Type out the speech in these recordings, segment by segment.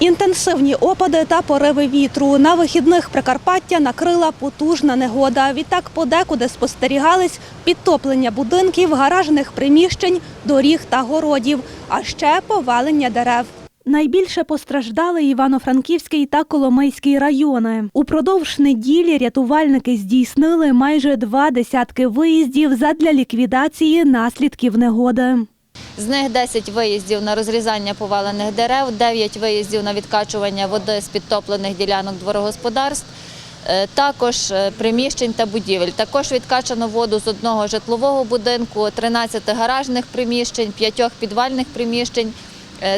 Інтенсивні опади та пориви вітру. На вихідних Прикарпаття накрила потужна негода. Відтак подекуди спостерігались підтоплення будинків, гаражних приміщень, доріг та городів, а ще повалення дерев. Найбільше постраждали Івано-Франківський та Коломийський райони. Упродовж неділі рятувальники здійснили майже два десятки виїздів задля ліквідації наслідків негоди. З них 10 виїздів на розрізання повалених дерев, 9 виїздів на відкачування води з підтоплених ділянок дворогосподарств, е, також е, приміщень та будівель. Також відкачано воду з одного житлового будинку, 13 гаражних приміщень, 5 підвальних приміщень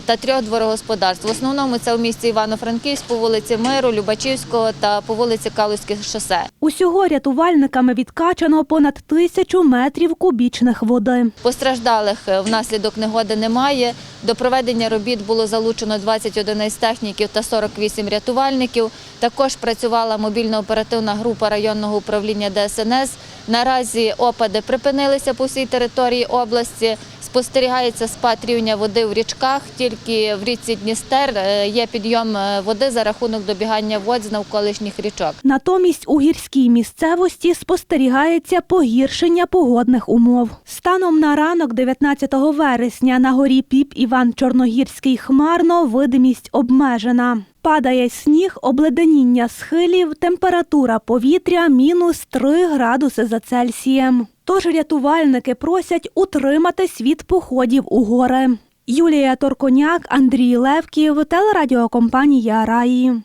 та трьох дворогосподарств. В основному це у місті Івано-Франківськ по вулиці Миру, Любачівського та по вулиці Калузьке шосе. Усього рятувальниками відкачано понад тисячу метрів кубічних води. Постраждалих е, внаслідок негоди немає. До проведення робіт було залучено 20 одиниць техніків та 48 рятувальників. Також працювала мобільно-оперативна група районного управління ДСНС. Наразі опади припинилися по всій території області. Спостерігається спад рівня води в річках. Тільки в річці Дністер е, є підйом е, води за рахунок добігання вод з навколишніх річок. Натомість у гірській місцевості спостерігається погіршення погодних умов. Станом на ранок 19 вересня на горі Піп Іван Чорногірський хмарно видимість обмежена. Падає сніг, обледеніння схилів, температура повітря мінус 3 градуси за Цельсієм. Тож рятувальники просять утриматись від походів у гори. Юлія Торконяк, Андрій Левків, телерадіокомпанія Раї.